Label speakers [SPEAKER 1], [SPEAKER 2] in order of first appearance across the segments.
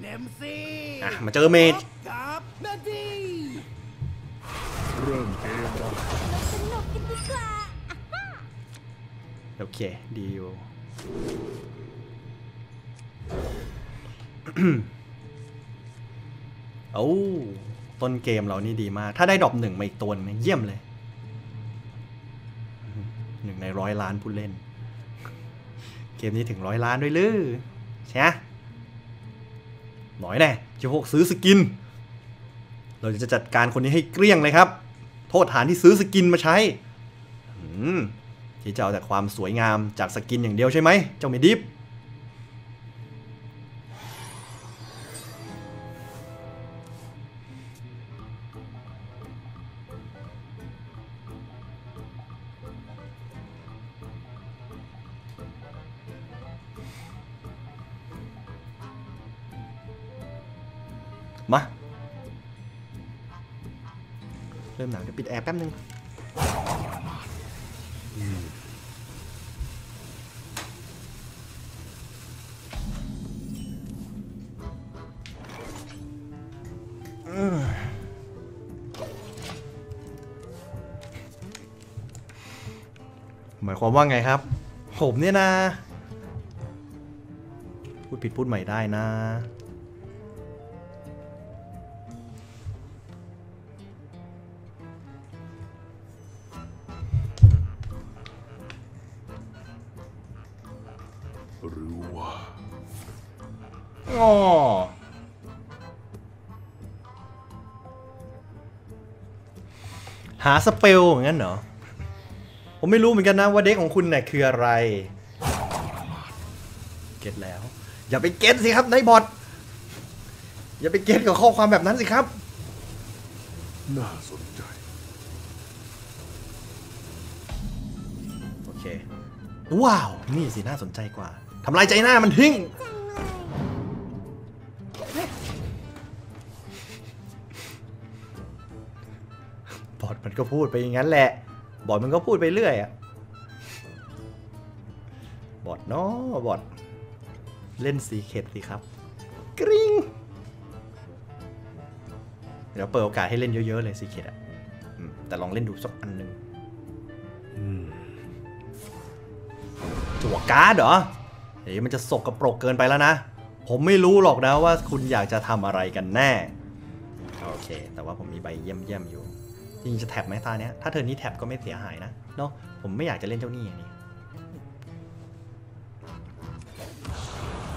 [SPEAKER 1] เนมซี่
[SPEAKER 2] อะมาเจอเมจ
[SPEAKER 1] กับนาดี
[SPEAKER 3] เริ่มเกมได้
[SPEAKER 4] สนุกกันดีกว่า
[SPEAKER 2] โอเค ดีอยู่โอ้ต้นเกมเรานี่ดีมาก ถ้าได้ดรอปหนึ่งมาอีกตัวหนึงเยี่ยมเลยหนึ่งในร้อยล้านผู้เล่น เกมนี้ถึงร้อยล้านด้วยหรือใช่ไหมห น้อยแน่เจะพวกซื้อสกิน เราจะจัดการคนนี้ให้เกลี้ยงเลยครับ โทษฐานที่ซื้อสกินมาใช้ที่จะเอาแต่ความสวยงามจากสกินอย่างเดียวใช่ไหมเจ้าเมดิฟ มา เริ่มหนาวเดี๋ยวปิดแอร์แป๊บนึงหมายความว่าไงครับ ผมเนี่ยนะ พูดผิดพูดใหม่ได้นะ
[SPEAKER 3] หา
[SPEAKER 2] สเปลอย่างนั้นเหรอ ผมไม่รู้เหมือนกันนะว่าเด็กของคุณเนี่ยคืออะไร เก็ตแล้ว อย่าไปเก็ตสิครับนายบอทอย่าไปเก็ตกับข้อความแบบนั้นสิครับ
[SPEAKER 3] น่าสนใจ
[SPEAKER 2] โอเค ว้าว นี่สิน่าสนใจกว่าทำลายใจหน้ามันทิ้ง ก็พูดไปอย่างนั้นแหละ บอทมันก็พูดไปเรื่อยอะบอทเนาะบอทเล่นสีเข็ดสิครับ กริ๊งเดี๋ยวเปิดโอกาสให้เล่นเยอะๆเลยสีเข็ดอะอืมแต่ลองเล่นดูสักอันหนึ่ง
[SPEAKER 3] อืม
[SPEAKER 2] จั่วการ์ดเหรอเฮ้ยมันจะสกรปรกเกินไปแล้วนะ ผมไม่รู้หรอกนะว่าคุณอยากจะทำอะไรกันแน่ โอเค แต่ว่าผมมีใบเยี่ยมเยี่ยมๆอยู่ จริงจะแท็บไหมตาเนี้ยถ้าเธอนี้แท็บก็ไม่เสียหายนะเนาะผมไม่อยากจะเล่นเจ้านี้อย่างนี้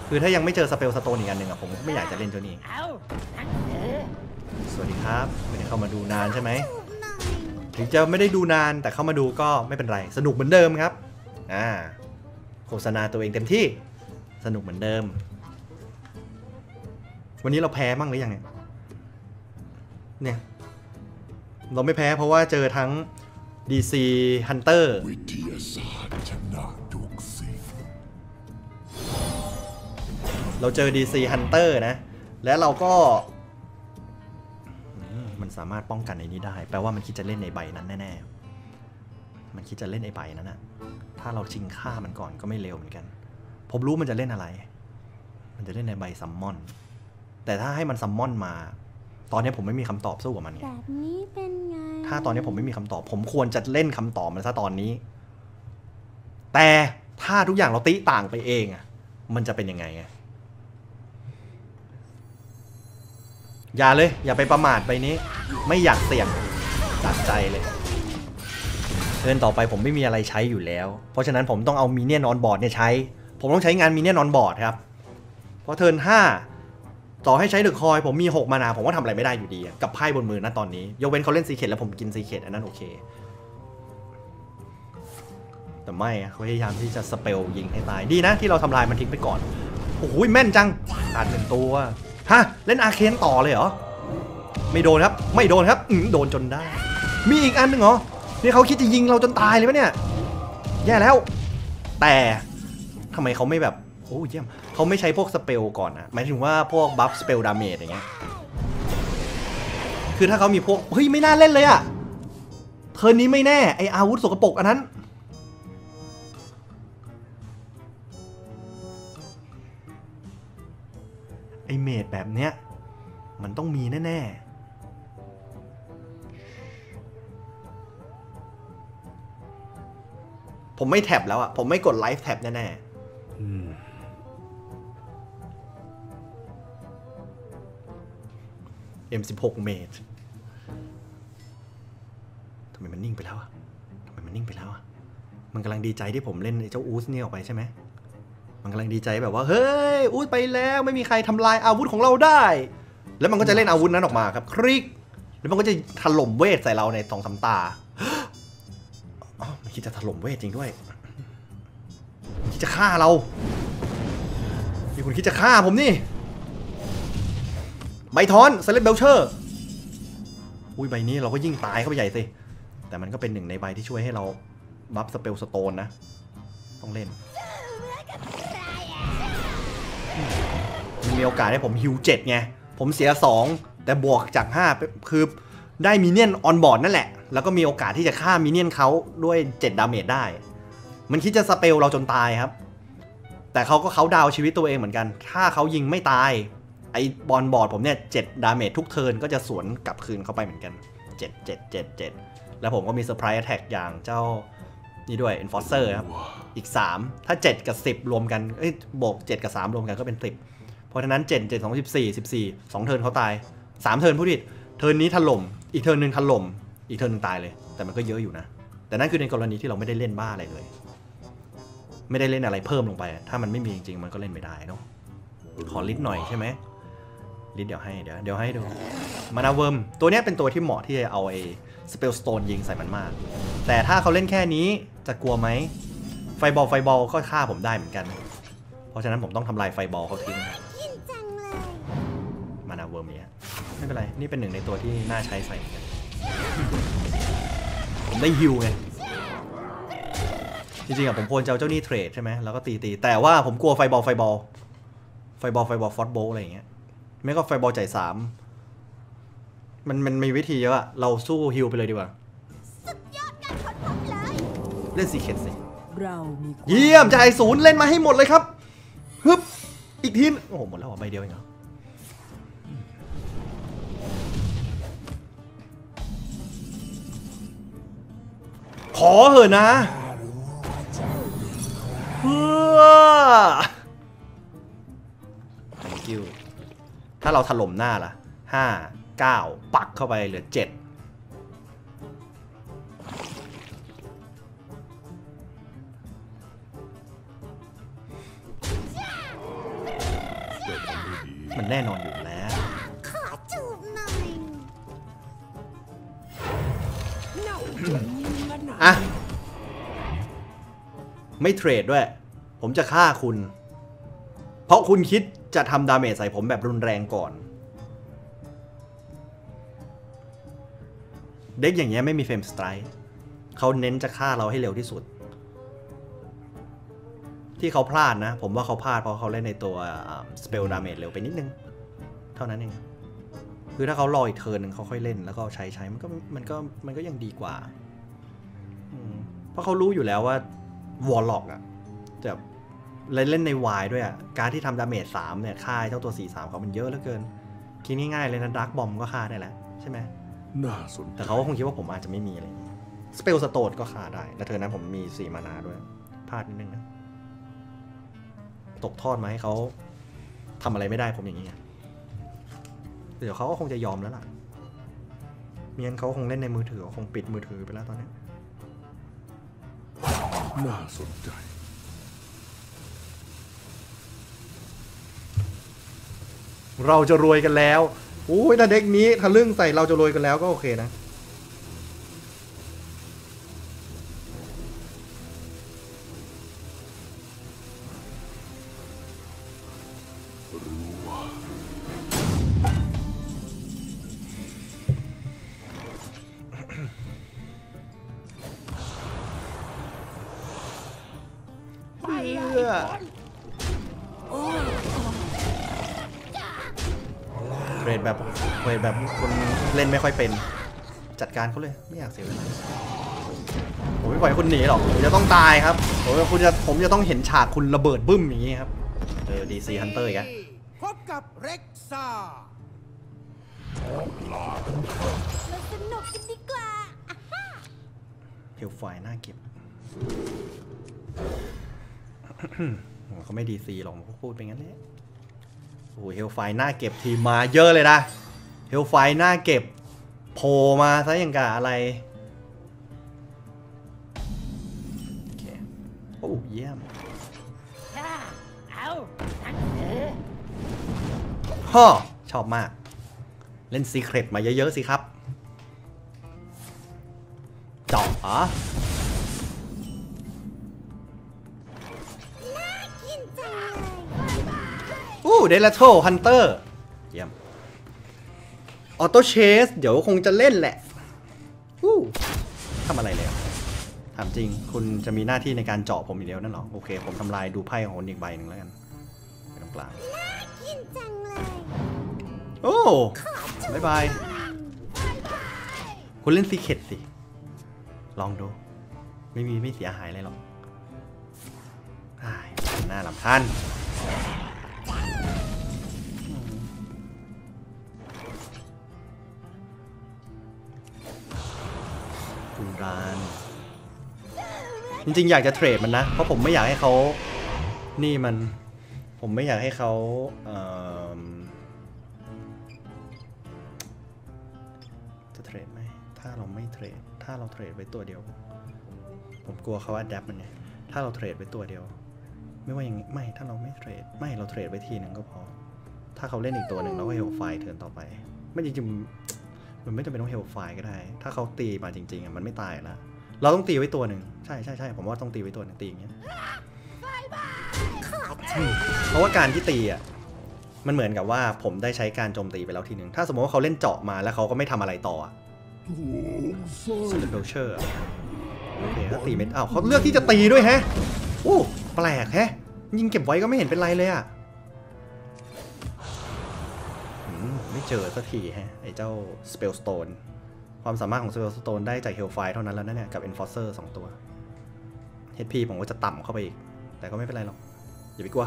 [SPEAKER 2] คือถ้ายังไม่เจอสเปลสโตนอีกอันหนึ่งอะผมก็ไม่อยากจะเล่นเจ้านี่สวัสดีครับไม่ได้เข้ามาดูนานใช่ไหม
[SPEAKER 4] ถึ
[SPEAKER 2] งจะไม่ได้ดูนานแต่เข้ามาดูก็ไม่เป็นไร สนุกเหมือนเดิมครับอ่าโฆษณาตัวเองเต็มที่สนุกเหมือนเดิม วันนี้เราแพ้มั่งหรือยังเนี่ยเนี่ย เราไม่แพ้เพราะว่าเจอทั้ง DC Hunter
[SPEAKER 3] วิทยาศาสตร์ชนะทุกสิ่ง
[SPEAKER 2] เราเจอ DC Hunter นะ และเราก็ มันสามารถป้องกันไอ้นี้ได้ แปลว่ามันคิดจะเล่นในใบนั้นแน่ๆ มันคิดจะเล่นไอ้ใบนั้นอะถ้าเราชิงฆ่ามันก่อนก็ไม่เร็วเหมือนกัน ผมรู้มันจะเล่นอะไร มันจะเล่นในใบซัมมอน แต่ถ้าให้มันซัมมอนมา ตอนนี้ผมไม่มีคำตอบสู้กับมันไง
[SPEAKER 4] แบบนี้เป็นไง
[SPEAKER 2] ถ้าตอนนี้ผมไม่มีคำตอบ ผมควรจะเล่นคำตอบมันซะตอนนี้ แต่ถ้าทุกอย่างเราติต่างไปเองอะมันจะเป็นยังไงไงอย่าเลย อย่าไปประมาทไปนี้ ไม่อยากเสี่ยงจากใจเลยเทิร์นต่อไปผมไม่มีอะไรใช้อยู่แล้ว เพราะฉะนั้นผมต้องเอามีเนียนอนบอร์ดเนี่ยใช้ ผมต้องใช้งานมีเนียนอนบอร์ดครับ เพราะเทิร์นห้า ต่อให้ใช้เดอะคอยผมมี 6 มานาผมก็ทำอะไรไม่ได้อยู่ดี กับไพ่บนมือนะตอนนี้ ยกเว้นเขาเล่นซีเคทแล้วผมกินซีเคทอันนั้นโอเค แต่ไม่เขาพยายามที่จะสเปลยิงให้ตายดีนะที่เราทำลายมันทิ้งไปก่อน โอ้โหแม่นจังขาดหนึ่งตัวฮะเล่นอาเคนต่อเลยเหรอ ไม่โดนครับ ไม่โดนครับอืโดนจนได้ มีอีกอันหนึ่งเหรอนี่เขาคิดจะยิงเราจนตายเลยปะเนี่ย แย่แล้ว แต่ทำไมเขาไม่แบบโอ้เยี่ยม เขาไม่ใช้พวกสเปลก่อนอะหมายถึงว่าพวกบัฟสเปลดาเมจอย่างเงี้ยคือถ้าเขามีพวกเฮ้ยไม่น่าเล่นเลยอะเทิร์นนี้ไม่แน่ไออาวุธสกปรกอันนั้น ไอเมดแบบเนี้ยมันต้องมีแน่ๆผมไม่แท็บแล้วอะผมไม่กดไลฟ์แท็บแน่ๆ M16 เมตรทำไมมันนิ่งไปแล้วอะทำไมมันนิ่งไปแล้วอะมันกำลังดีใจที่ผมเล่นเจ้าอูสเนี่ยออกไปใช่ไหม มันกำลังดีใจแบบว่า เฮ้ย อูสไปแล้วไม่มีใครทำลายอาวุธของเราได้ แล้วมันก็จะเล่นอาวุธนั้นออกมาครับคริก แล้วมันก็จะถล่มเวทใส่เราในสองสามตาอ๋อมันคิดจะถล่มเวทจริงด้วยมันคิดจะฆ่าเรามีคนคิดจะฆ่าผมนี่ ใบทอนเซเลบเบลเชอร์อุ้ยใบนี้เราก็ยิ่งตายเข้าไปใหญ่สิ แต่มันก็เป็นหนึ่งในใบที่ช่วยให้เราบัฟสเปลสโตนนะ ต้องเล่นมันมีโอกาสให้ผมฮิวเจ็ดไง ผมเสีย 2 แต่บวกจาก 5 คือได้มิเนียนออนบอร์ดนั่นแหละ แล้วก็มีโอกาสที่จะฆ่ามิเนียนเขาด้วย 7 ดาเมจได้ มันคิดจะสเปลเราจนตายครับ แต่เขาก็เขาดาวชีวิตตัวเองเหมือนกัน ถ้าเขายิงไม่ตาย ไอบอลบอร์ดผมเนี่ยเจ็ดดาเมจทุกเทิร์นก็จะสวนกลับคืนเข้าไปเหมือนกัน7 7 7 7แล้วผมก็มีเซอร์ไพรส์แท็กอย่างเจ้านี่ด้วย Enforcer ครับ อีก 3 ถ้า 7 กับ 10 รวมกัน เอ้ยบวก7กับ 3 รวมกันก็เป็น 10 เพราะฉะนั้น 7 7 2 14 14 2 เทิร์นเขาตาย 3 เทิร์นผู้ผิดเทิร์นนี้ถล่ม อีกเทิร์นหนึ่งถล่ม อีกเทิร์นหนึ่งตายเลย แต่มันก็เยอะอยู่นะ แต่นั่นคือในกรณีที่เราไม่ได้เล่นบ้าอะไรเลย ไม่ได้เล่นอะไรเพิ่มลงไป ถ้ามันไม่มีจริงๆ มันก็เล่นไม่ได้เนาะ ขอลิสต์หน่อยใช่ไหม ลิสเดี๋ยวให้เดี๋ยวเดี๋ยวให้ดูมานาเวิร์มตัวนี้เป็นตัวที่เหมาะที่จะเอาไอ้สเปลสโตนยิงใส่มันมาก แต่ถ้าเขาเล่นแค่นี้จะกลัวไหมไฟบอลไฟบอลก็ฆ่าผมได้เหมือนกัน เพราะฉะนั้นผมต้องทำลายไฟบอลเขาทิ้งมานาเวิร์มเนี่ยไม่เป็นไร นี่เป็นหนึ่งในตัวที่น่าใช้ใส่เหมือนกันผมได้ฮิวไงจริงๆอะผมควรจะเอาเจ้านี่เทรดใช่ไหมแล้วก็ตีตีแต่ว่าผมกลัวไฟบอลไฟบอลไฟบอลไฟบอลฟอสโบอะไรอย่างเงี้ย ไม่ก็ไฟบอลใจายสามมันมันมีวิธีเยอะอะเราสู้ฮิวไปเลยดีกว่า
[SPEAKER 4] สุดยอดการค้นพบเลย
[SPEAKER 2] เล่นซีเคทสิ
[SPEAKER 1] เรามีความ
[SPEAKER 2] เยี่ยมจ่ายศูนย์เล่นมาให้หมดเลยครับฮึบอีกทีนโอ้โหหมดแล้วเหรอใบเดียวเองเหรอขอเหอะนะเพื่อ thank you ถ้าเราถล่มหน้าล่ะห้าเก้าปักเข้าไปเหลือเจ็ด
[SPEAKER 3] เจ้าทำได้ดี
[SPEAKER 2] มันแน่นอนอยู่แล้ว
[SPEAKER 4] ขอจูบหน่อย
[SPEAKER 2] อะไม่เทรดด้วย ผมจะฆ่าคุณ เพราะคุณคิด จะทำดาเมจใส่ผมแบบรุนแรงก่อน เด็กอย่างเงี้ยไม่มีเฟรมสไตร์เขาเน้นจะฆ่าเราให้เร็วที่สุด ที่เขาพลาดนะ ผมว่าเขาพลาดเพราะเขาเล่นในตัวสเปลดาเมจเร็วไปนิดนึง เท่านั้นเอง คือถ้าเขารออีกเทิร์นนึงเขาค่อยเล่นแล้วก็ใช้ใช้มันก็มันก็มันก็ยังดีกว่า เพราะเขารู้อยู่แล้วว่าวอลล็อกอะแบบ เล่นในวายด้วยอะการที่ทำดาเมจสามเนี่ยค่าไอ้เจ้าตัวสี่สามเขามันเยอะเหลือเกิน คิดง่ายๆเลยนะดักบอมก็ฆ่าได้แล้วใช่ไหม
[SPEAKER 3] น่าสนใจ
[SPEAKER 2] แต่เขาก็คงคิดว่าผมอาจจะไม่มีอะไรสเปลสโตนก็ฆ่าได้และเธอนั้นผมมีสี่มานาด้วยพลาดนิดนึงนะ ตกทอดมาให้เขาทำอะไรไม่ได้ผมอย่างนี้ไงเดี๋ยวเขาก็คงจะยอมแล้วล่ะเมียนเขาคงเล่นในมือถือคงปิดมือถือไปแล้วตอนนี้
[SPEAKER 3] น่าสนใจ
[SPEAKER 2] เราจะรวยกันแล้วโอ้ยถ้าเด็กนี้ทะลึ่งใส่เราจะรวยกันแล้วก็โอเคนะ ค่อยเป็น จัดการเขาเลย ไม่อยากเสียเวลาผมไม่ปล่อยให้คุณหนีหรอกผมจะต้องตายครับผมจะคุณจะผมจะต้องเห็นฉากคุณระเบิดบึ้มอย่างนี้ครับ เออดีซีฮันเตอร์อีกแล้ว
[SPEAKER 1] พบกับเร็กซ่า
[SPEAKER 4] มาสนุกกันดีกว่าอะฮะ
[SPEAKER 2] เฮลไฟน่าเก็บเขาไม่ดีซีหรอกผมก็พูดไปงั้นแหละโอ้เฮลไฟน่าเก็บทีมมาเยอะเลยนะเฮลไฟน่าเก็บ โผล่มาซะอย่างกับอะไรโอเคโอ้เยี่ยม
[SPEAKER 5] เอานั่นเออ
[SPEAKER 2] ฮ่อชอบมาก เล่นซีเครตมาเยอะ ๆ สิครับเจาะเหรอ
[SPEAKER 4] น่ากินจังเลย
[SPEAKER 2] อู้เดลโทฮันเตอร์เยี่ยม ออโต้เชส เดี๋ยวคงจะเล่นแหละอู้ทำอะไรเลยอะถามจริง คุณจะมีหน้าที่ในการเจาะผมอย่างเดียวนั่นเหรอ โอเค ผมทำลายดูไพ่ของคนอีกใบหนึ่งแล้วกันไปตรงกลาง
[SPEAKER 4] น่ากินจังเลย
[SPEAKER 2] โอ้บายบาย คุณเล่นซีเคดสิ ลองดู ไม่มีไม่เสียหายอะไรหรอกอ้ายหน้าลำพัน คุณรจริงๆ อยากจะเทรดมันนะ เพราะผมไม่อยากให้เขานี่มัน ผมไม่อยากให้เขาเจะเทรดไหม ถ้าเราไม่เทรด ถ้าเราเทรดไว้ตัวเดียว ผมกลัวเขาอัดแอปมันไงถ้าเราเทรดไว้ตัวเดียว ไม่ว่าอย่างงี้ไม่ ถ้าเราไม่เทรด ไม่ เราเทรดไว้ทีหนึ่งก็พอ ถ้าเขาเล่นอีกตัวหนึ่งเราก็เฮลไฟเทิร์นต่อไป ไม่จริงๆ มันไม่จำเป็นต้องเฮลไฟก็ได้ ถ้าเขาตีมาจริงๆอะมันไม่ตายแล้วเราต้องตีไว้ตัวหนึ่งใช่ใช่ใช่ผมว่าต้องตีไว้ตัวหนึ่งตีอย่างเงี้ยอืมเพราะว่าการที่ตีอะมันเหมือนกับว่าผมได้ใช้การโจมตีไปแล้วทีหนึ่งถ้าสมมติว่าเขาเล่นเจาะมาแล้วเขาก็ไม่ทำอะไรต่ออะสเลเบลเชอร์โอเคถ้าตีไม่อ้าวเขาเลือกที่จะตีด้วยแฮะโอ้แปลกแฮะยิงเก็บไว้ก็ไม่เห็นเป็นไรเลยอะ เจอสักทีฮะไอ้เจ้า Spellstone ความสามารถของ Spellstone ได้จาก Hellfire เท่านั้นแล้วนะเนี่ย กับ Enforcer สองตัว HP ผมก็จะต่ำเข้าไปอีก แต่ก็ไม่เป็นไรหรอก อย่าไปกลัว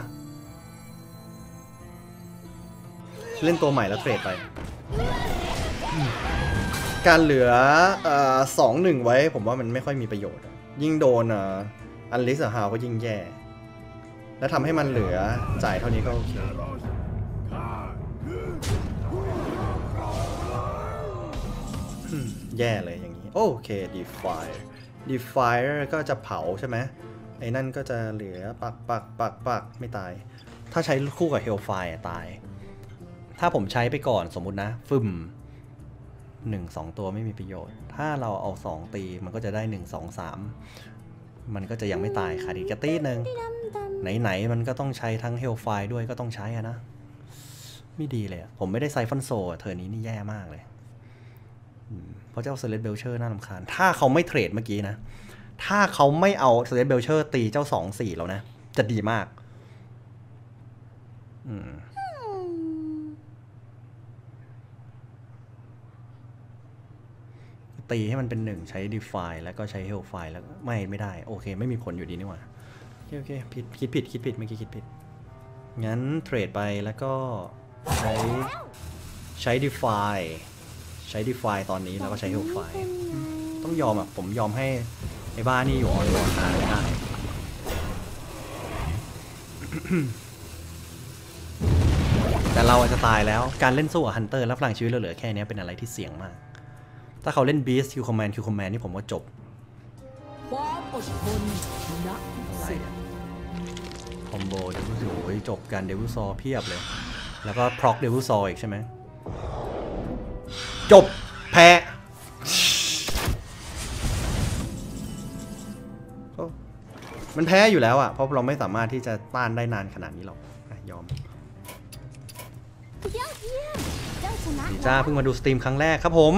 [SPEAKER 2] เล่นตัวใหม่แล้วเทรดไป การเหลือสองหนึ่งไว้ผมว่ามันไม่ค่อยมีประโยชน์ ยิ่งโดนอันลิสฮาวก็ยิ่งแย่ แล้วทำให้มันเหลือจ่ายเท่านี้ก็โอเค แย่เลยอย่างนี้ โอเค Defire Defire ก็จะเผาใช่ไหมไอ้นั่นก็จะเหลือปักปักปักปักไม่ตาย ถ้าใช้คู่กับ Hellfire ตาย ถ้าผมใช้ไปก่อนสมมุตินะฟึมหนึ่งสองตัวไม่มีประโยชน์ ถ้าเราเอาสองตีมันก็จะได้หนึ่งสองสามมันก็จะยังไม่ตายขาดอีกกระตีหนึ่งไหนๆมันก็ต้องใช้ทั้งเฮลไฟด้วยก็ต้องใช้อะนะ ไม่ดีเลย ผมไม่ได้ไซฟอนโซเธอนี้นี่แย่มากเลย เพราะเจ้าเซเลสเบลเชอร์น่าลำคาญ ถ้าเขาไม่เทรดเมื่อกี้นะ ถ้าเขาไม่เอาเซเลสเบลเชอร์ตีเจ้าสองสี่แล้วนะ จะดีมากอืมตีให้มันเป็นหนึ่งใช้ define แล้วก็ใช้ hellfire แล้วไม่ไม่ได้ โอเค ไม่มีผลอยู่ดีนี่หว่า โอเคโอเคผิดคิดผิดคิดผิดเมื่อกี้คิดผิด งั้นเทรดไปแล้วก็ใช้ใช้ define ใช้ define ตอนนี้แล้วก็ใช้ hellfire ต้องยอมอะ ผมยอมให้ไอ้บ้านี่อยู่ออนไลน์ไม่ได้แต่เราอาจจะตายแล้ว การเล่นสู้กับฮันเตอร์แล้วพลังชีวิตเราเหลือแค่เนี้ยเป็นอะไรที่เสี่ยงมาก ถ้าเขาเล่น Beast Q Command Q Command นี่ผมว่าจบ
[SPEAKER 5] ความอดทนนัก
[SPEAKER 2] อะไร
[SPEAKER 5] สิ
[SPEAKER 2] อะคอมโบเดวิลโอ้ยจบกันเดวิลซอเพียบเลย แล้วก็พร็อกเดวิลซออีกใช่ไหม จบแพ้โอ้มันแพ้อยู่แล้วอะ เพราะเราไม่สามารถที่จะต้านได้นานขนาดนี้หรอกอะยอม
[SPEAKER 4] ยอดเยี่ยมเจ้าชนะ
[SPEAKER 2] ดีจ้าเพิ่งมาดูสตรีมครั้งแรกครับผม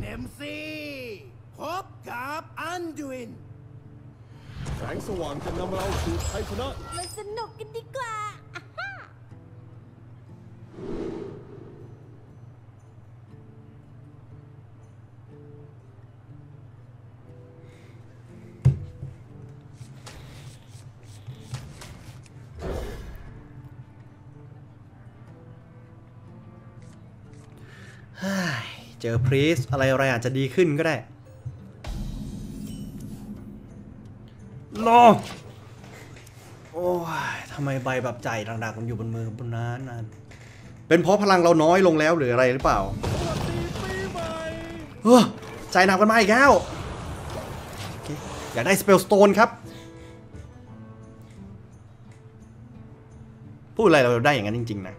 [SPEAKER 1] เนมซี่พบกับอันดุิน
[SPEAKER 3] แสงสว่างจะนำเราสู่ชัยชนะ
[SPEAKER 4] มาสนุกกันดีกว่า
[SPEAKER 2] เจอพรีสอะไรอะไรอาจจะดีขึ้นก็ได้โนโอ้ยทำไมใบแบบใจดังๆมันอยู่บนมือบนนั้นนานเป็นเพราะพลังเราน้อยลงแล้วหรืออะไรหรือเปล่าเออใจหนักกันมาอีกแล้วอเคอยากได้สเปลสโตนครับ พูดอะไรเราได้อย่างนั้นจริง ๆ นะ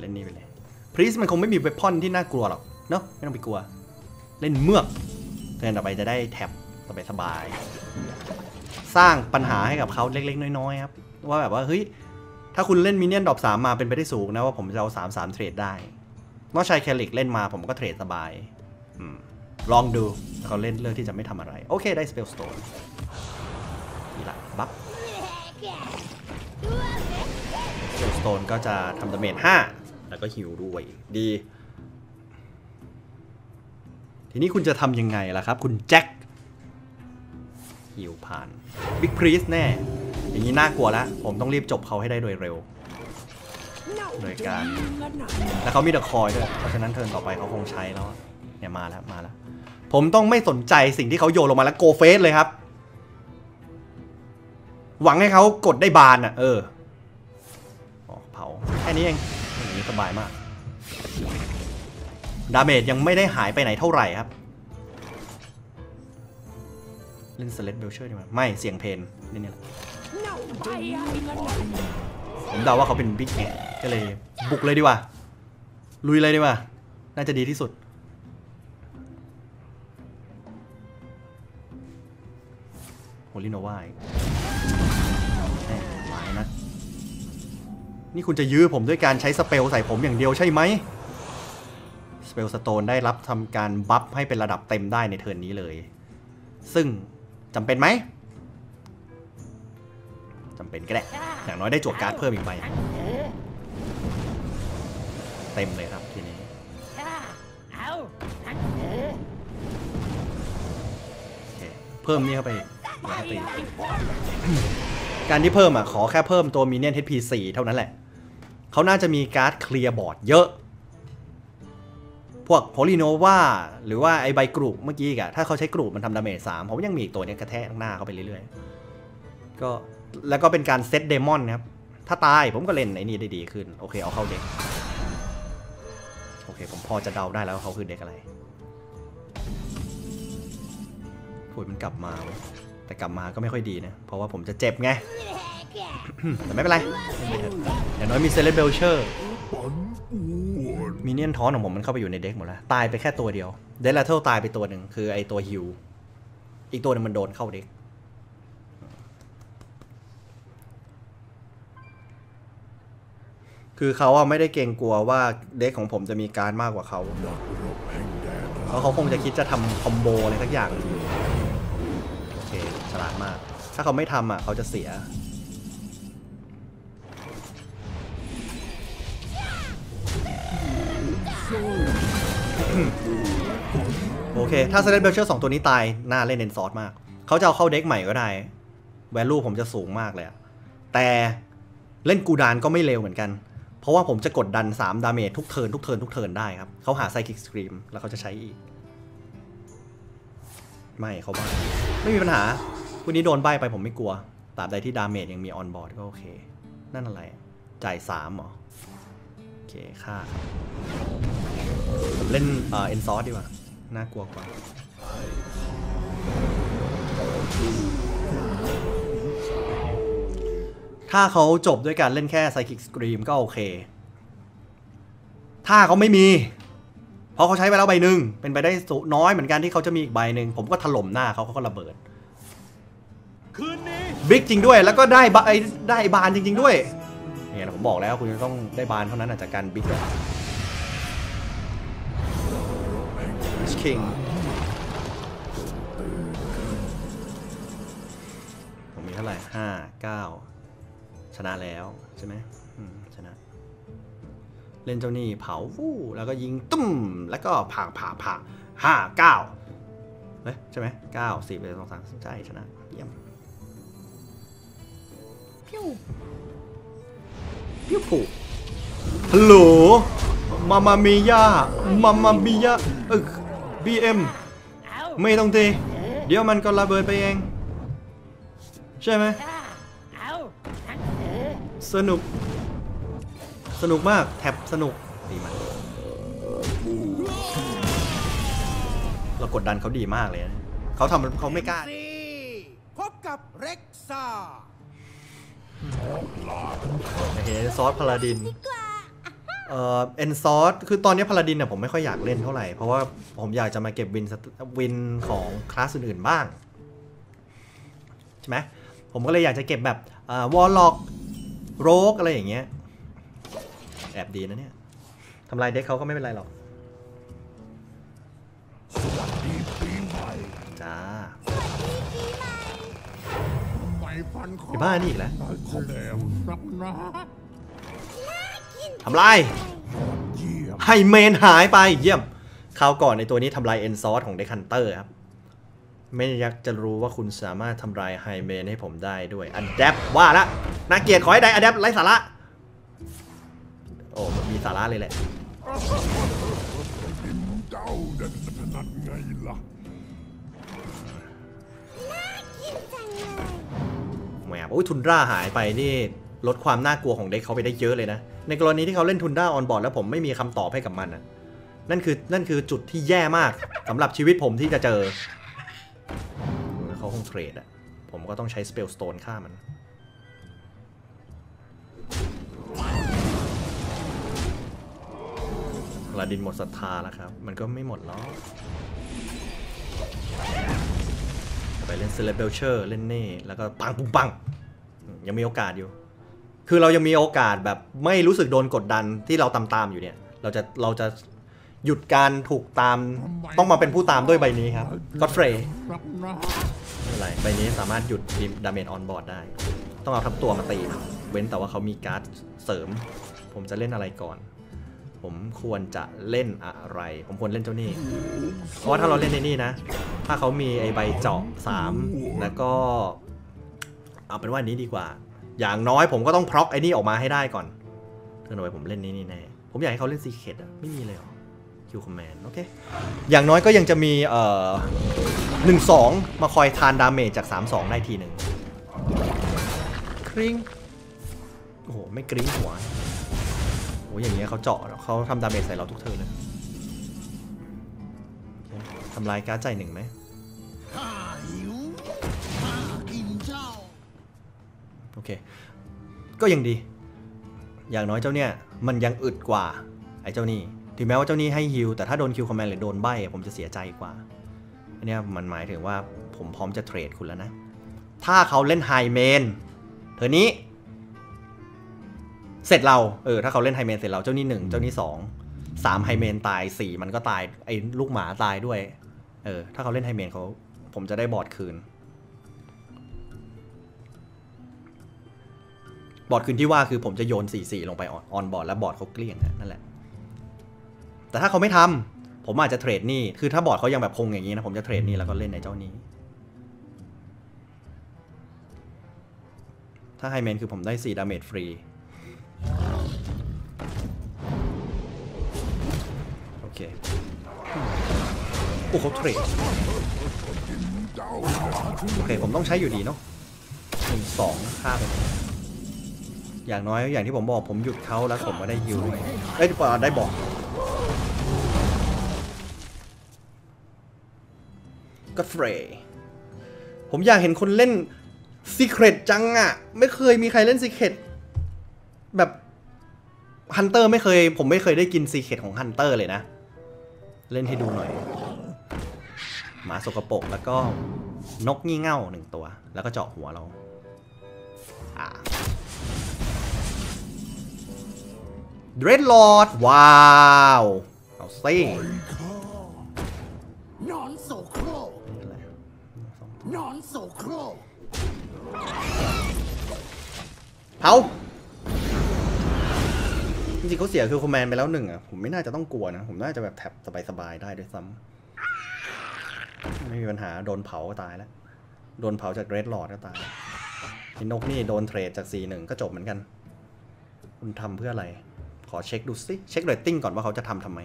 [SPEAKER 2] เล่นนี่ไปเลย พรีสมันคงไม่มีเวพอนที่น่ากลัวหรอกเนาะไม่ต้องไปกลัว เล่นเมือกเทิร์นต่อไปจะได้แท็บสบายๆสร้างปัญหาให้กับเขาเล็กๆ น้อยๆครับว่าแบบว่าเฮ้ยถ้าคุณเล่นมินเนี่ยนดรอปสามมาเป็นไปได้สูงนะว่าผมจะเอาสามสามเทรดได้นอกชายแคลิกเล่นมาผมก็เทรดสบายอลองดูเขาเล่นเลือกที่จะไม่ทำอะไร โอเคได้สเปลสโตนนี่ละบัฟเซลสโตนก็จะทำดาเมจ5 แล้วก็ฮิวด้วยดี ทีนี้คุณจะทำยังไงล่ะครับ คุณแจ็คฮิวผ่านบิ๊กพรีสแน่ อย่างนี้น่ากลัวแล้วผมต้องรีบจบเขาให้ได้โดยเร็วโดยการ แล้วเขามีเดอะคอยด้วย เพราะฉะนั้นเทิร์นต่อไปเขาคงใช้แล้ว เนี่ยมาแล้วมาแล้ว ผมต้องไม่สนใจสิ่งที่เขาโยนลงมาแล้วโกเฟสเลยครับ หวังให้เขากดได้บานอะ เอออ๋อเผา แค่นี้เองอย่าง นี้สบายมาก ดาเมจยังไม่ได้หายไปไหนเท่าไหร่ครับ เล่นสเลดเบลเชอร์ดีกว่าไม่เสียงเพนเล่นนี่แหละผมเดาว่าเขาเป็นบิ๊กไงก็เลยบุกเลยดีกว่า ลุยเลยดีกว่า น่าจะดีที่สุด โฮลิโนวา นี่คุณจะยื้อผมด้วยการใช้สเปลใส่ผมอย่างเดียวใช่ไหมสเปลสโตนได้รับทำการบัฟให้เป็นระดับเต็มได้ในเทิร์นนี้เลย ซึ่งจำเป็นไหมจำเป็นก็ได้ อย่างน้อยได้จวดการ์ดเพิ่มอีกใบเต็มเลยครับทีนี้เพิ่มนี่เข้าไปอีก การที่เพิ่มอะขอแค่เพิ่มตัวมินเนี่ยน HP 4เท่านั้นแหละ เขาน่าจะมีการ์ดเคลียร์บอร์ดเยอะ พวกโพลิโนวาหรือว่าไอใบกรุบเมื่อกี้อีกะถ้าเขาใช้กรุบมันทำดาเมจสามผมยังมีอีกตัวนี้กระแทกหน้าเขาไปเรื่อยๆ ก็แล้วก็เป็นการเซตเดมอนนะครับ ถ้าตายผมก็เล่นไอ้นี่ได้ดีขึ้น โอเคเอาเข้าเด็ก โอเค ผมพอจะเดาได้แล้วว่าเขาคือเด็กอะไรผุยมันกลับมาเว้ย แต่กลับมาก็ไม่ค่อยดีนะ เพราะว่าผมจะเจ็บไง แต่ไม่เป็นไร อย่างน้อยมีเซเลเบลเชอร์มินเนี่ยนท้อนของผมมันเข้าไปอยู่ในเด็กหมดแล้ว ตายไปแค่ตัวเดียว เดลเทลตายไปตัวหนึ่งคือไอตัวฮิว อีกตัวนึงมันโดนเข้าเด็กคือเขาอะไม่ได้เกรงกลัวว่าเด็กของผมจะมีการมากกว่าเขาเพราะเขาคงจะคิดจะทำคอมโบอะไรสักอย่างหนึ่าดมาก ถ้าเขาไม่ทำอะเขาจะเสีย โอเค ถ้าเซเลนเบลเชอร์สองตัวนี้ตาย น่าเล่นเนนซอสมาก เขาจะเอาเข้าเด็กใหม่ก็ได้ แวลูผมจะสูงมากเลยแต่เล่นกูดานก็ไม่เร็วเหมือนกัน เพราะว่าผมจะกดดัน 3 ดาเมจทุกเทินทุกเทินทุกเทินได้ครับ เขาหาไซคิกส r รีมแล้วเขาจะใช้อีก ไม่เขาบ้าไม่มีปัญหา คุณนี้โดนใบไปผมไม่กลัวตราบใดที่ดาเมจยังมีออนบอร์ดก็โอเค นั่นอะไร จ่าย3เหรอ โอเคค่าเล่นเอ่อเอ็นซอสดีกว่า น่ากลัวกว่า ถ้าเขาจบด้วยการเล่นแค่ Psychic Scream ก็โอเค ถ้าเขาไม่มี เพราะเขาใช้ไปแล้วใบหนึ่งเป็นไปได้น้อยเหมือนกันที่เขาจะมีอีกใบหนึ่งผมก็ถล่มหน้าเขาเขาก็ระเบิด บิ๊กจริงด้วยแล้วก็ได้บไอ้ได้บานจริง ๆ ด้วยเนี่ยผมบอกแล้วคุณจะต้องได้บานเท่านั้นจากการบิ๊กอะ King ผมมีเท่าไหร่ห้าเก้าชนะแล้วใช่ไหมชนะ เล่นเจ้านี่เผาฟูแล้วก็ยิงตุ้มแล้วก็ผ่าผ่าผ่าห้าเก้าเฮ้ยใช่ไหมเก้าสี่ไปสองสามใช่ชนะ พิ้วพิ้วผูฮัลโหลมามามิยามามามิยาเออบีเอ็มไม่ต้องตีเดี๋ยวมันก็ระเบิดไปเอง ใช่ไหมสนุก สนุกมากแท็บสนุกดีมากเรากดดันเขาดีมากเลยนะเขาทำเขาไม่กล้า
[SPEAKER 1] MC พบกับเร็กซ่า
[SPEAKER 2] โอเคซอสพาลาดิน
[SPEAKER 4] ดีกว่า
[SPEAKER 2] เอ่อเอ็นซอสคือตอนนี้พาลาดินเนี่ยผมไม่ค่อยอยากเล่นเท่าไหร่ เพราะว่าผมอยากจะมาเก็บวินสตวินของคลาสอื่นๆบ้าง ใช่ไหมผมก็เลยอยากจะเก็บแบบวอลล็อกโรกอะไรอย่างเงี้ย แอบดีนะเนี่ยทำลายเด็กเขาก็ไม่เป็นไรหรอกจ้า
[SPEAKER 3] ไม่ฟันคอ
[SPEAKER 2] ไอ้บ้านี่อีกแล้ว
[SPEAKER 3] ของแหลมรับนะ
[SPEAKER 2] ทำลาย
[SPEAKER 3] เยี่ยม
[SPEAKER 2] ให้เมนหายไปเยี่ยมคราวก่อนในตัวนี้ทำลายเอ็นซอสของเดคันเตอร์ครับ ไม่อยากจะรู้ว่าคุณสามารถทำลายไฮเมนให้ผมได้ด้วยอันแดปว่าละน่าเกลียดขอให้ได้อันแดปไร้สาระ โอ้มีสาระเลยแหละ โอ้ยทุนร่าหายไปนี่ลดความน่ากลัวของเด็กเขาไปได้เยอะเลยนะ ในกรณีที่เขาเล่นทุนร่าออนบอร์ดแล้วผมไม่มีคำตอบให้กับมันนะนั่นคือนั่นคือจุดที่แย่มากสำหรับชีวิตผมที่จะเจอเขาคงเทรดอะผมก็ต้องใช้สเปลสโตนฆ่ามันลาดินหมดศรัทธาแล้วครับ มันก็ไม่หมดหรอกไปเล่นเซเลเบลเชอร์ เล่นเน่ แล้วก็ปังปุ้งปังอืม ยังมีโอกาสอยู่ คือเรายังมีโอกาสแบบไม่รู้สึกโดนกดดันที่เราตามตามๆอยู่เนี่ย เราจะเราจะหยุดการถูกตามต้องมาเป็นผู้ตามด้วยใบนี้ครับก็เฟร
[SPEAKER 3] รับนะ
[SPEAKER 2] ไม่เป็นไรใบนี้สามารถหยุดดาเมจออนบอร์ดได้ ต้องเอาทั้งตัวมาตีเว้นแต่ว่าเขามีการ์ดเสริม ผมจะเล่นอะไรก่อน ผมควรจะเล่นอะไร ผมควรเล่นเจ้านี่ เพราะว่าถ้าเราเล่นในนี่นะ ถ้าเขามีไอใบเจาะ3แล้วก็ เอาเป็นว่านี้ดีกว่า อย่างน้อยผมก็ต้องพร็อกไอ้นี่ออกมาให้ได้ก่อนเท่านั้นผมเล่นนี่นี่แน่ ผมอยากให้เขาเล่นซีเคดอะไม่มีเลยหรอคิวคอมแมนโอเค อย่างน้อยก็ยังจะมีเอ่อหนึ่งสองมาคอยทานดาเมจจาก 3 2 ได้ทีหนึ่งคริงโอ้โห ไม่กริ้งหัวโอ้ยอย่างเงี้ยเขาเจาะเขาทำดาเมจใส่เราทุกเทิร์นเลยทำลายการ์ดใจหนึ่งไหม อเค ก็ยังดี อย่างน้อยเจ้าเนี่ยมันยังอึดกว่าไอ้เจ้านี่ถึงแม้ว่าเจ้านี่ให้ฮิลแต่ถ้าโดนคิวคอมแมนหรือโดนใบผมจะเสียใจกว่าอันนี้มันหมายถึงว่าผมพร้อมจะเทรดคุณแล้วนะ ถ้าเขาเล่นไฮเมนเธอนี้ เสร็จเรา เออ ถ้าเขาเล่นไฮเมนเสร็จเราเจ้านี่หนึ่งเจ้านี่สองสามไฮเมนตายสี่มันก็ตายไอ้ลูกหมาตายด้วย เออ ถ้าเขาเล่นไฮเมนเขาผมจะได้บอดคืน บอร์ดคืนที่ว่าคือผมจะโยน 4-4 ลงไปออนบอร์ดแล้วบอร์ดเขาเกลี้ยงนั่นแหละ แต่ถ้าเขาไม่ทำผมอาจจะเทรดนี่ คือถ้าบอร์ดเขายังแบบคงอย่างนี้นะ ผมจะเทรดนี่แล้วก็เล่นในเจ้านี้ ถ้าไฮเมนคือผมได้ 4 ดาเมจฟรี โอเคโอ้เขาเทรด โอเค ผมต้องใช้อยู่ดีเนาะหนึ่งสองค่าไป อย่างน้อยอย่างที่ผมบอกผมหยุดเขาแล้วผมก็ได้ฮิวด้วยเอ้ยปได้บอก ก็เฟรผมอยากเห็นคนเล่นซีเครตจังอะไม่เคยมีใครเล่นซีเครตแบบฮันเตอร์ไม่เคย ผมไม่เคยได้กินซีเครตของฮันเตอร์เลยนะ เล่นให้ดูหน่อย หมาสกปรกแล้วก็นกงี่เง่าหนึ่งตัว แล้วก็เจาะหัวเรา อ่า เดรดลอร์ดว้าว เอาซิ
[SPEAKER 1] นอนโสโครกนอนโสโครก
[SPEAKER 2] เผาจริงๆเขาเสียคือคอมแมนไปแล้วหนึ่งอะ ผมไม่น่าจะต้องกลัวนะ ผมน่าจะแบบแท็บสบายๆได้ด้วยซ้ำไม่มีปัญหา โดนเผาก็ตายแล้ว โดนเผาจากเรดลอร์ดก็ตายไอ้นกนี่โดนเทรดจาก C1 ก็จบเหมือนกัน คุณทำเพื่ออะไร ขอเช็คดูสิเช็คเรตติ้งก่อนว่าเขาจะทำทำไม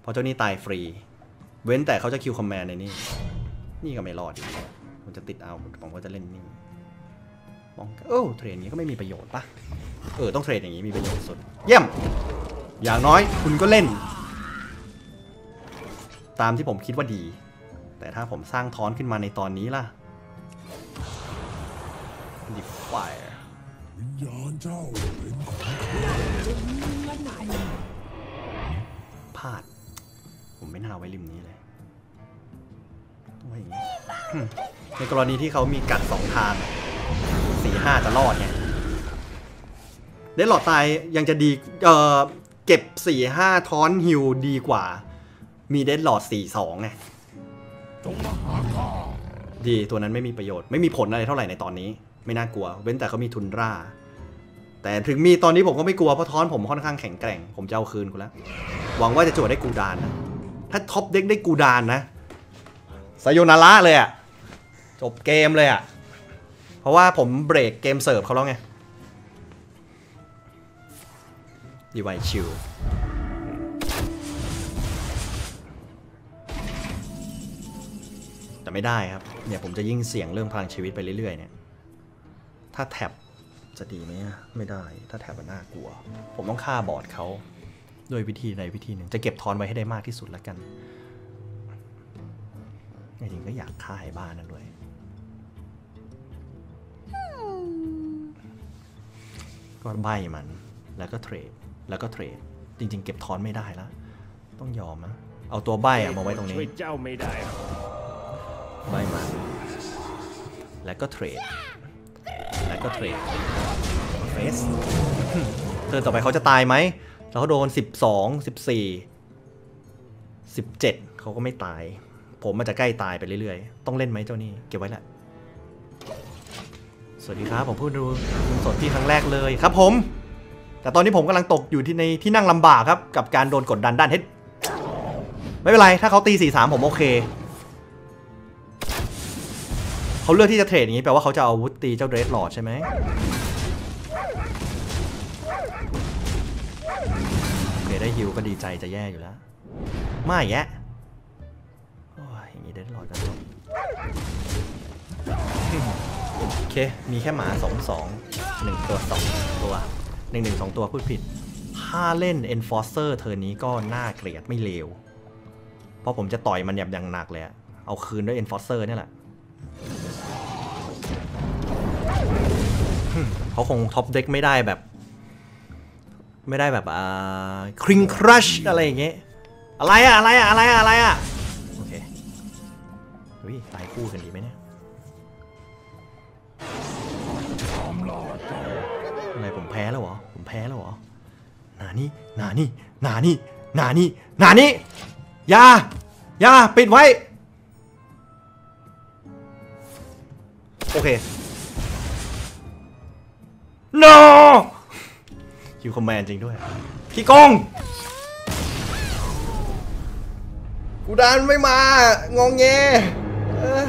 [SPEAKER 2] เพราะเจ้านี่ตายฟรี เว้นแต่เขาจะคิวคอมแมนในนี่ นี่ก็ไม่รอดอีกผมจะติดเอาผมก็จะเล่นนี่มองเออเทรนนี้ก็ไม่มีประโยชน์ปะเออต้องเทรนอย่างนี้มีประโยชน์สุด เยี่ยม อย่างน้อยคุณก็เล่น ตามที่ผมคิดว่าดี แต่ถ้าผมสร้างทอนขึ้นมาในตอนนี้ล่ะดิฟาย
[SPEAKER 3] วิญญาณเจ้าเป็นข
[SPEAKER 2] พลาด ผมไม่น่าไว้ริมนี้เลยต้องไว้อย่างนี้ ในกรณีที่เขามีกัดสองทางสี่ห้าจะรอดไงเดนหลอดตายยังจะดีเออเก็บสี่ห้าท้อนฮิวดีกว่า มีเดนหลอดสี่สองไงดีตัวนั้นไม่มีประโยชน์ไม่มีผลอะไรเท่าไหร่ในตอนนี้ ไม่น่ากลัว เว้นแต่เขามีทุนร่า แต่ถึงมีตอนนี้ผมก็ไม่กลัว เพราะท้อนผมค่อนข้างแข็งแกร่ง ผมจะเอาคืนคุณแล้ว หวังว่าจะจวดได้กูดานนะ ถ้าท็อปเด็กได้กูดานนะสยนาระเลยอะจบเกมเลยอะเพราะว่าผมเบรกเกมเสิร์ฟเขาแล้วไงดีไวชิลแต่ไม่ได้ครับ เนี่ยผมจะยิ่งเสี่ยงเรื่องพลังชีวิตไปเรื่อยๆเนี่ย ถ้าแท็บ จะดีไหมอะไม่ได้ ถ้าแท็บมันน่ากลัว ผมต้องฆ่าบอร์ดเขาด้วยวิธีใดวิธีหนึ่ง จะเก็บทอนไว้ให้ได้มากที่สุดแล้วกันจริงๆก็อยากฆ่าไอ้บ้านนั่นด้วยก็ใบมัน แล้วก็เทรด แล้วก็เทรด จริง ๆ เก็บทอนไม่ได้แล้ว ต้องยอมนะเอาตัวใบอะมาไว้ตรงนี้
[SPEAKER 6] ช่วยเจ้าไม่ได้หรอก
[SPEAKER 2] ใบมาแล้วก็เทรดแล้ว ก็เทรดเฟสเธอต่อไปเขาจะตายไหมแล้วเขาโดน 12 14 17 เขาก็ไม่ตาย ผมมันจะใกล้ตายไปเรื่อยๆ ต้องเล่นไหมเจ้านี่ เก็บไว้แหละ สวัสดีครับ ผมพูดดูคุณสดที่ครั้งแรกเลยครับผม แต่ตอนนี้ผมกำลังตกอยู่ที่ในที่นั่งลำบากครับ กับการโดนกดดันด้านเฮดไม่เป็นไร ถ้าเขาตี 4-3 ผมโอเค เขาเลือกที่จะเทรดอย่างนี้แปลว่าเขาจะเอาวุธตีเจ้าเดรสลอดใช่ไหมโอเคได้ฮิวก็ดีใจจะแย่อยู่แล้ว ไม่แยะโอ้ยอย่างนี้เดรสลอดกันโอเค มีแค่หมาสองสองหนึ่งตัวสองตัวหนึ่งหนึ่งสองตัวพูดผิด ถ้าเล่น Enforcer เทอนี้ก็น่าเกลียดไม่เลว เพราะผมจะต่อยมันแบบอย่างหนักเลย เอาคืนด้วย Enforcer เนี่ยแหละ เขาคงท็อปเด็กไม่ได้แบบ ไม่ได้แบบอ่าคริงครัชอะไรอย่างเงี้ยอะไรอะอะไรอะอะไรอะอะไรอะโอเคเฮ้ยตายคู่กันดีไหมเนี่ยอะไรผมแพ้แล้วเหรอผมแพ้แล้วเหรอหนานี่หนานี่หนานี่หนานี่หนานี่อย่าอย่าปิดไว้ โอเค นอคิวคอมแมนจริงด้วย พี่กงกูดันไม่มางองแงเอ้ย